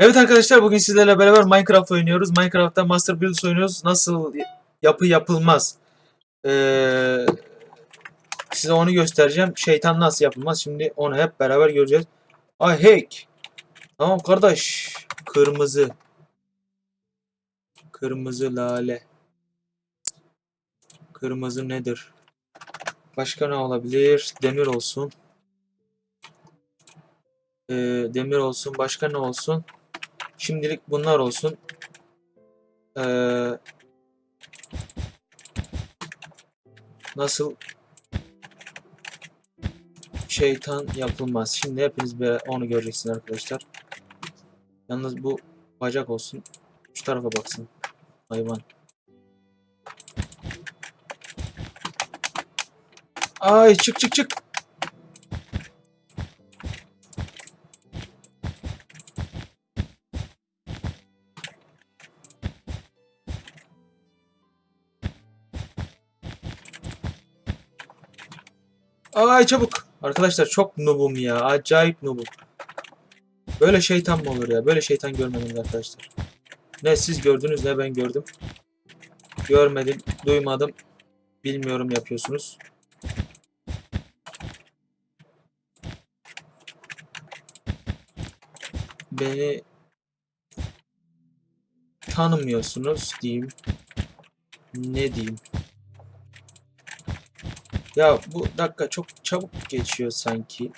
Evet arkadaşlar bugün sizlerle beraber Minecraft oynuyoruz. Minecraft'ta Master Builds oynuyoruz. Nasıl yapı yapılmaz. Ee, size onu göstereceğim. Şeytan nasıl yapılmaz. Şimdi onu hep beraber göreceğiz. Ay hack. Tamam kardeş. Kırmızı. Kırmızı lale. Kırmızı nedir? Başka ne olabilir? Demir olsun. Ee, demir olsun. Başka ne olsun? Şimdilik bunlar olsun. Ee, nasıl şeytan yapılmaz. Şimdi hepiniz bir onu göreceksiniz arkadaşlar. Yalnız bu bacak olsun. Şu tarafa baksın. Hayvan. Ay çık çık çık. Ay çabuk. Arkadaşlar çok noobum ya. Acayip noobum. Böyle şeytan mı olur ya? Böyle şeytan görmedim arkadaşlar. Ne siz gördünüz ne ben gördüm. Görmedim, duymadım. Bilmiyorum yapıyorsunuz. Beni tanımıyorsunuz diyeyim. Ne diyeyim? Ya bu dakika çok çabuk geçiyor sanki.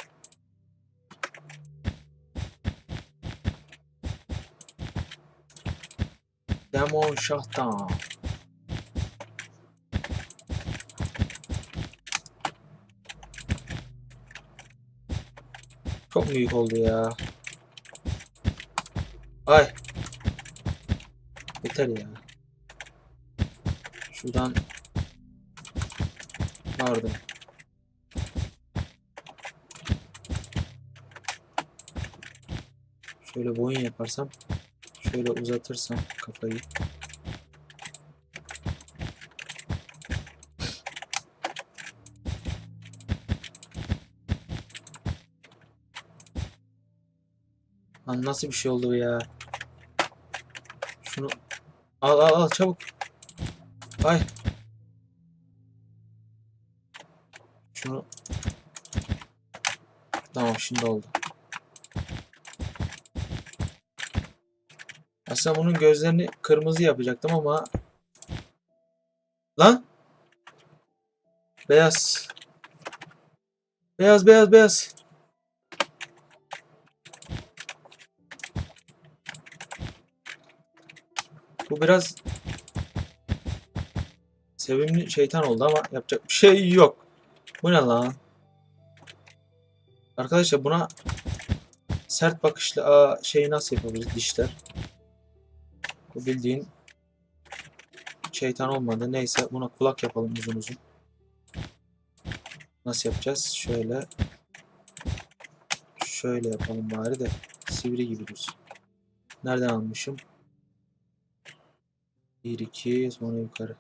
Demon şahtan. Çok büyük oldu ya. Ay. Yeter ya. Şuradan Pardon. Şöyle boyun yaparsam, şöyle uzatırsam kafayı. Lan nasıl bir şey oldu ya? Şunu al al al çabuk. Ay. Şunu Tamam şimdi oldu. Aslında bunun gözlerini kırmızı yapacaktım ama Lan Beyaz Beyaz beyaz beyaz Bu biraz sevimli şeytan oldu ama yapacak bir şey yok. Bu ne lan? Arkadaşlar buna sert bakışlı aa, şeyi nasıl yapabiliriz dişler? Bu bildiğin şeytan olmadı. Neyse buna kulak yapalım uzun uzun. Nasıl yapacağız? Şöyle şöyle yapalım bari de sivri gibi dursun. Nereden almışım? 1 2 sonra yukarı.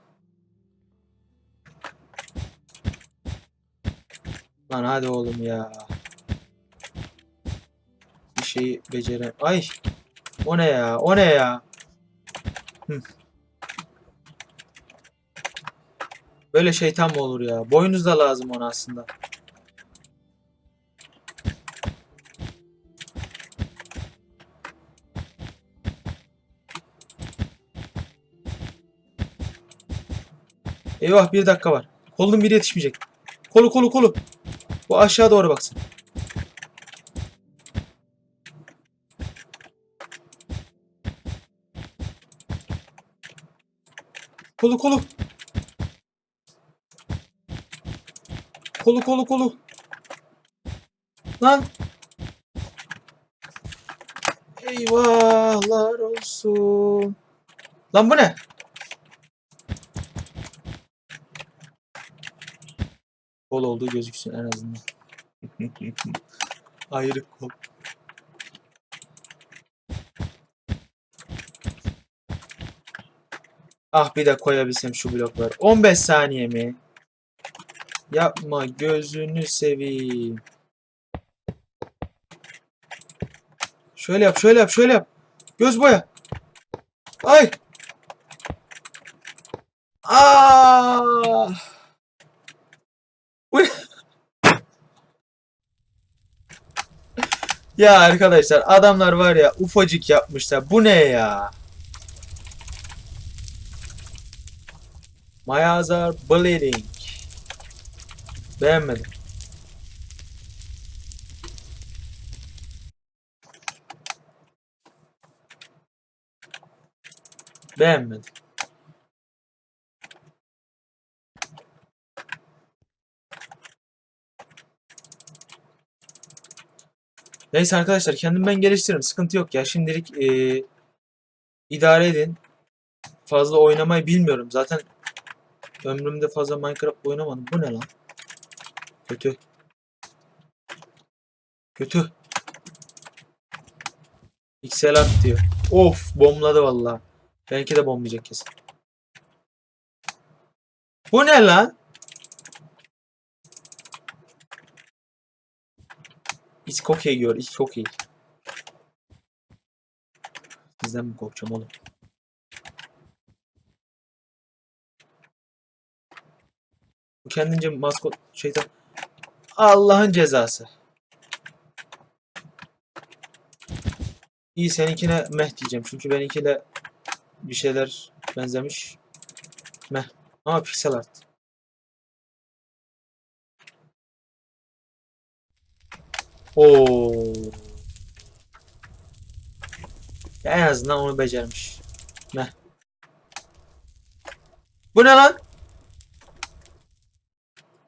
Lan hadi oğlum ya. Şeyi becere... Ay! O ne ya? O ne ya? Böyle şeytan mı olur ya? Boynuz da lazım ona aslında. Eyvah bir dakika var. Kolun biri yetişmeyecek. Kolu kolu kolu. Bu aşağı doğru baksın. Kolu kolu. Kolu kolu kolu. Lan. Eyvahlar olsun. Lan bu ne? Kol olduğu gözüksün en azından. Ayrı kol. Ah bir de koyabilsem şu blokları. 15 saniye mi? Yapma gözünü seveyim. Şöyle yap, şöyle yap, şöyle yap. Göz boya. Ay. Aa! Bu? Ya arkadaşlar adamlar var ya ufacık yapmışlar. Bu ne ya? My eyes bleeding. Beğenmedim. Beğenmedim. Neyse arkadaşlar kendim ben geliştiririm. Sıkıntı yok ya. Şimdilik eee, idare edin. Fazla oynamayı bilmiyorum. Zaten ömrümde fazla Minecraft oynamadım. Bu ne lan? Kötü. Kötü. Pixel art diyor. Of bomladı vallahi. Belki de bombayacak kesin. Bu ne lan? It's okay diyor. It's okay. Sizden mi korkacağım oğlum? Kendince maskot şeytan. Allah'ın cezası. İyi seninkine meh diyeceğim. Çünkü benimkiyle bir şeyler benzemiş. Meh. Ama pixel art. Oo. Ya en azından onu becermiş. Meh. Bu ne lan?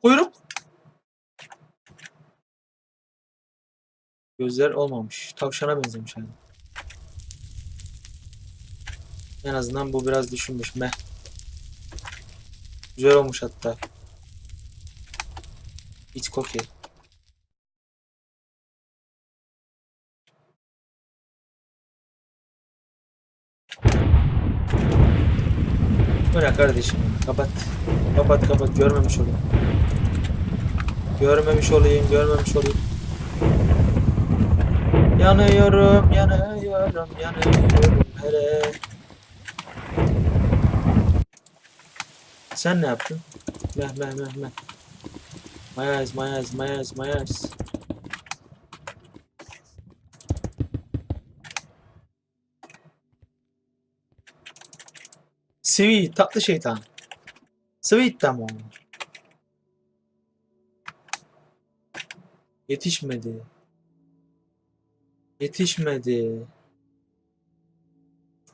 Kuyruk. Gözler olmamış. Tavşana benzemiş yani. En azından bu biraz düşünmüş. Meh. Güzel olmuş hatta. It's okay. Kardeşim? Kapat. Kapat kapat. Görmemiş olayım. Görmemiş olayım. Görmemiş olayım. Yanıyorum, yanıyorum, yanıyorum hele. Sen ne yaptın? Meh meh meh meh. My eyes, my eyes, my eyes, my eyes. Sweet, tatlı şeytan. Sweet tamam. Yetişmedi. Yetişmedi.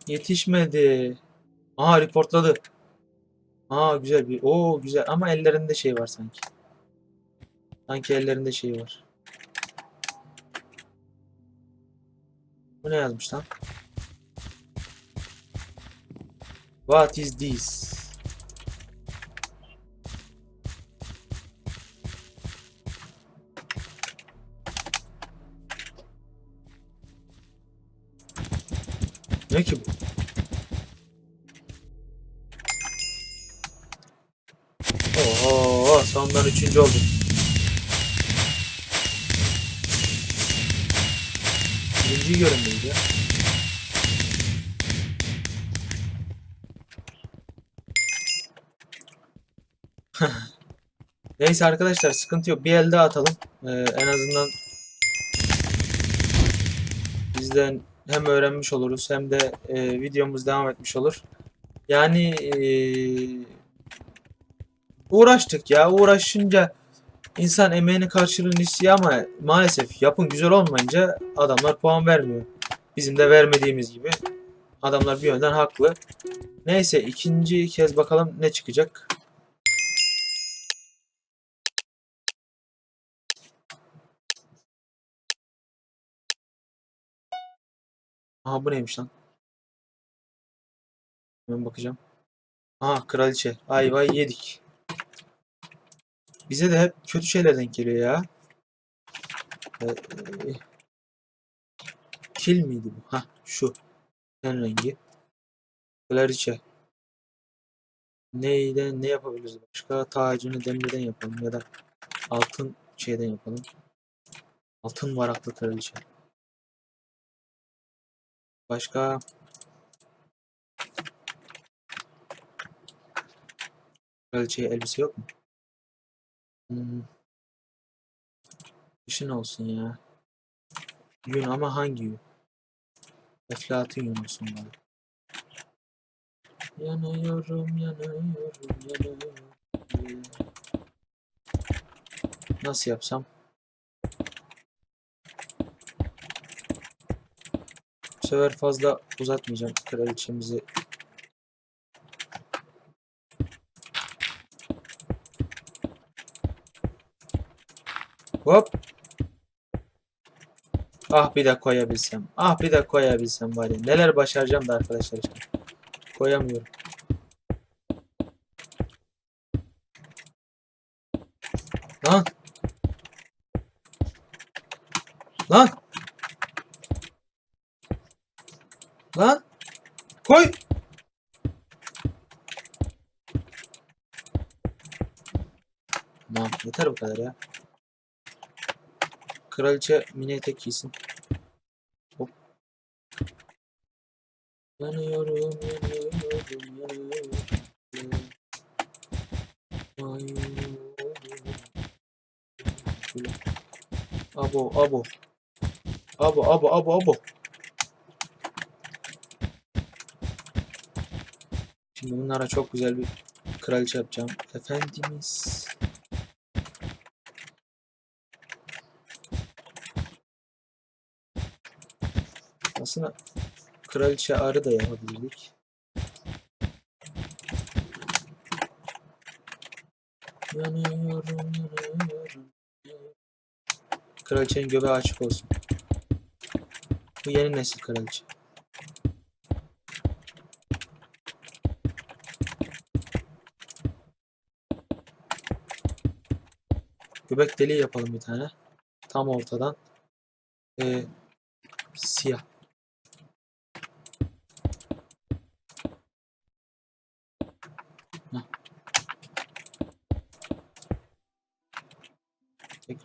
Yetişmedi. Aha reportladı. Aa güzel bir. Oo güzel ama ellerinde şey var sanki. Sanki ellerinde şey var. Bu ne yazmış lan? What is this? Ne ki bu? Oho, sondan üçüncü oldum. Birinciyi görünmeydi ya. Neyse arkadaşlar sıkıntı yok. Bir el daha atalım. Ee, en azından bizden hem öğrenmiş oluruz hem de e, videomuz devam etmiş olur. Yani e, uğraştık ya. Uğraşınca insan emeğinin karşılığını istiyor ama maalesef yapın güzel olmayınca adamlar puan vermiyor. Bizim de vermediğimiz gibi. Adamlar bir yönden haklı. Neyse ikinci kez bakalım ne çıkacak. Aha bu neymiş lan? Hemen bakacağım. Aha kraliçe. Ayvayı yedik. Bize de hep kötü şeyler denk geliyor ya. Ee, kil miydi bu? Ha şu. Ten rengi. Kraliçe. Neyden ne yapabiliriz başka? Tacını demirden yapalım ya da altın şeyden yapalım. Altın varaklı kraliçe. Başka? Kraliçeye elbise yok mu? Hmm. İşin olsun ya. Yün ama hangi yün? Eflatun yün olsun bana. Yanıyorum, yanıyorum, yanıyorum. Nasıl yapsam? Sefer fazla uzatmayacağım kraliçemizi. Hop. Ah bir de koyabilsem. Ah bir de koyabilsem ya. Neler başaracağım da arkadaşlar işte. Koyamıyorum. Lan. Lan. Koy. Tamam yeter bu kadar ya. Kraliçe mini etek giysin. Hop. Yanıyorum, yanıyorum, yanıyorum. Abo, abo. Abo, abo, abo, abo. Şimdi bunlara çok güzel bir kraliçe yapacağım. Efendimiz. Aslında kraliçe arı da yapabilirdik. Yanıyorum, yanıyorum. Kraliçenin göbeği açık olsun. Bu yeni nesil kraliçe. Göbek deliği yapalım bir tane. Tam ortadan. Ee, siyah.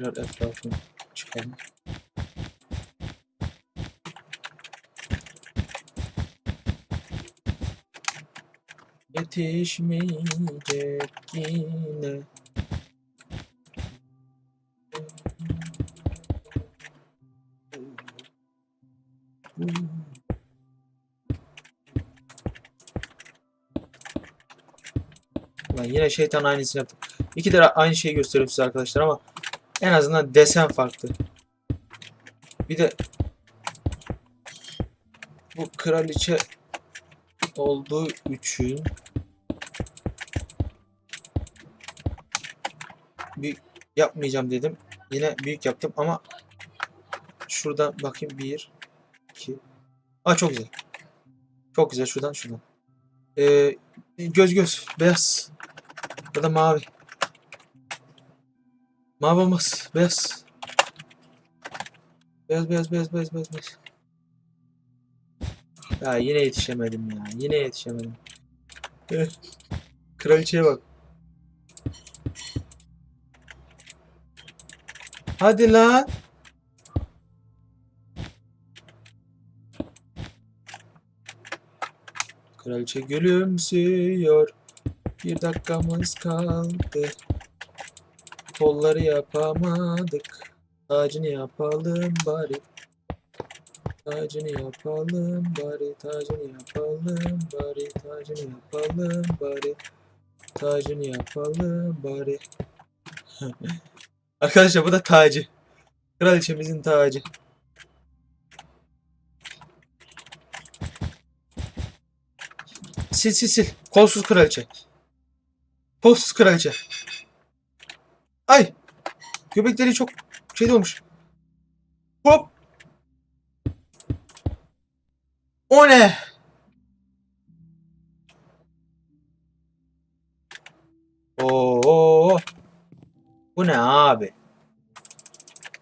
Tekrar etrafını çıkalım. Yetişmeyecek yine. Yine şeytan aynısını yaptım. İki de aynı şeyi gösteriyorum size arkadaşlar ama en azından desen farklı. Bir de bu kraliçe olduğu için büyük yapmayacağım dedim. Yine büyük yaptım ama şurada bakayım bir iki Aa çok güzel. Çok güzel şuradan şuradan. Ee, göz göz beyaz. Ya da mavi. Mavi olmaz. Beyaz. Beyaz beyaz beyaz beyaz beyaz beyaz. Ya yine yetişemedim ya. Yine yetişemedim. Eh, Kraliçeye bak. Hadi lan. Kraliçe gülümsüyor. Bir dakikamız kaldı. Kolları yapamadık. Tacını yapalım bari. Tacını yapalım bari. Tacını yapalım bari. Tacını yapalım bari. Tacını yapalım bari. Arkadaşlar bu da tacı. Kraliçemizin tacı. Sil sil sil. Kolsuz kraliçe. Kolsuz kraliçe. Ay. Göbekleri çok şey olmuş. Hop. O ne? Oo. Bu ne abi?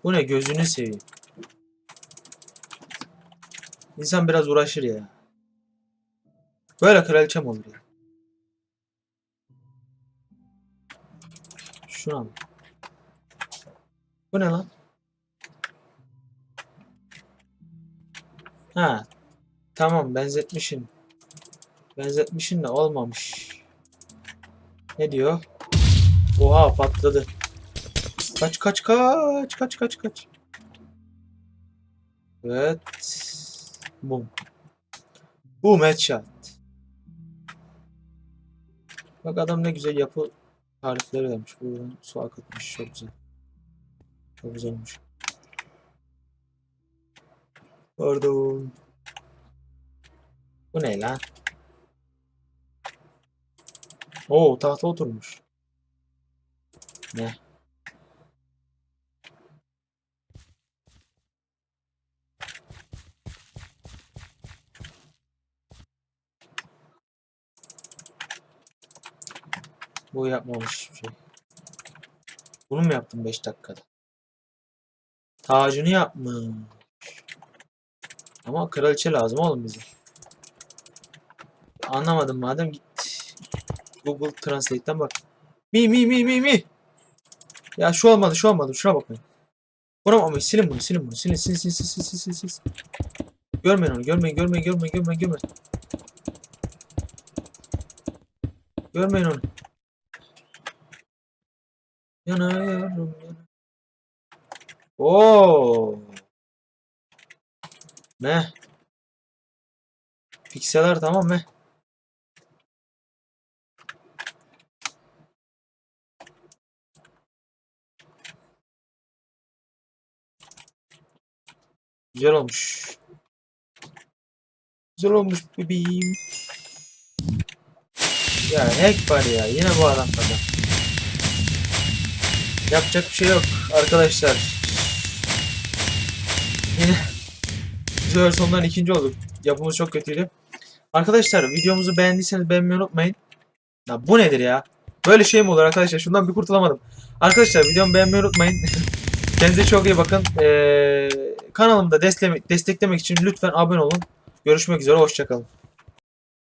Bu ne gözünü seveyim. İnsan biraz uğraşır ya. Böyle kraliçem olur ya. Şuna mı? Bu ne lan? Ha. Tamam benzetmişin. Benzetmişin de olmamış. Ne diyor? Oha patladı. Kaç kaç kaç kaç kaç kaç. Evet. Boom. Boom headshot. Bak adam ne güzel yapı tarifleri vermiş. Buradan su akıtmış. Çok güzel. Çok güzel olmuş. Pardon. Bu ne lan? Oo tahta oturmuş. Ne? Bu yapmamış bir şey. Bunu mu yaptım 5 dakikada? Tacını yapmış. Ama kraliçe lazım oğlum bize. Anlamadım madem git. Google Translate'ten bak. Mi mi mi mi mi. Ya şu olmadı şu olmadı şuna bakmayın. Buna bakmayın silin bunu silin bunu silin silin silin silin silin silin silin. Görmeyin onu görmeyin görmeyin görmeyin görmeyin görmeyin. Görmeyin onu. Yanıyorum. Oo. Ne? Pikseler tamam mı? Güzel olmuş. Güzel olmuş bebeğim. Ya hack var ya. Yine bu adam kadar. Yapacak bir şey yok arkadaşlar. Yine sefer sondan ikinci olduk. Yapımız çok kötüydü. Arkadaşlar videomuzu beğendiyseniz beğenmeyi unutmayın. Ya bu nedir ya? Böyle şey mi olur arkadaşlar? Şundan bir kurtulamadım. Arkadaşlar videomu beğenmeyi unutmayın. Kendinize çok iyi bakın. Ee, kanalımda desteklemek için lütfen abone olun. Görüşmek üzere. Hoşçakalın.